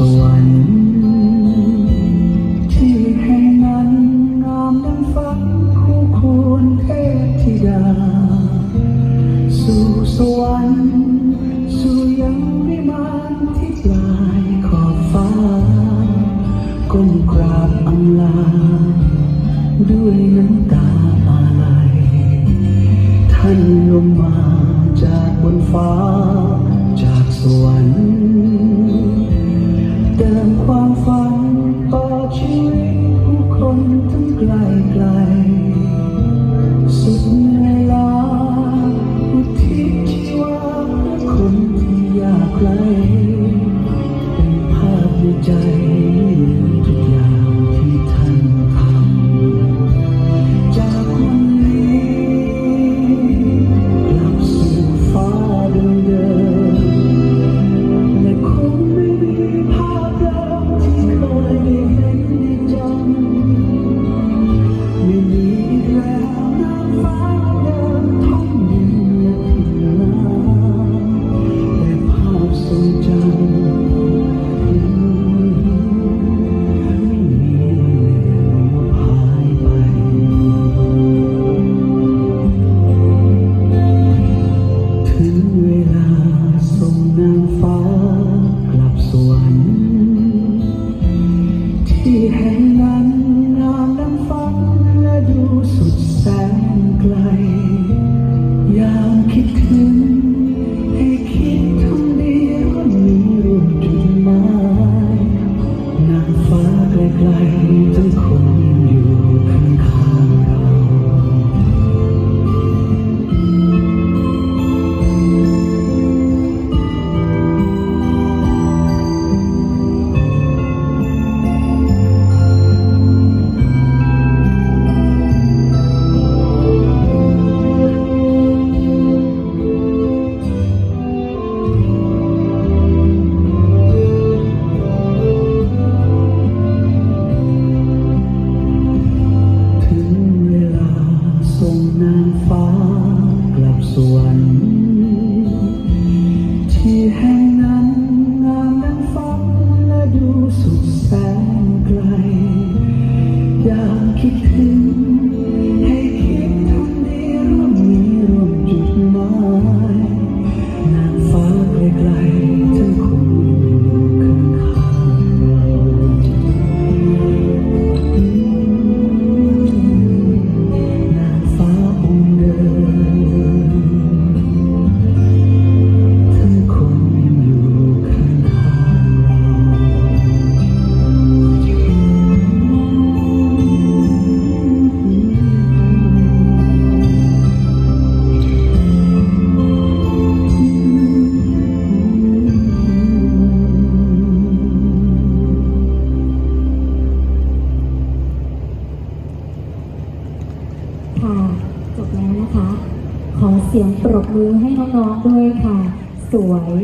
สวรรค์ที่แห่นั้นงามดังฝันคู่ควรเทพธิดา สู่สวรรค์สู่ยังวิมานที่ปลายขอบฟ้า ก้มกราบอำลา ด้วยน้ำ 爱的苦。 ค่ะ จบแล้วนะคะ ขอเสียงปรบมือให้น้องๆด้วยค่ะ สวย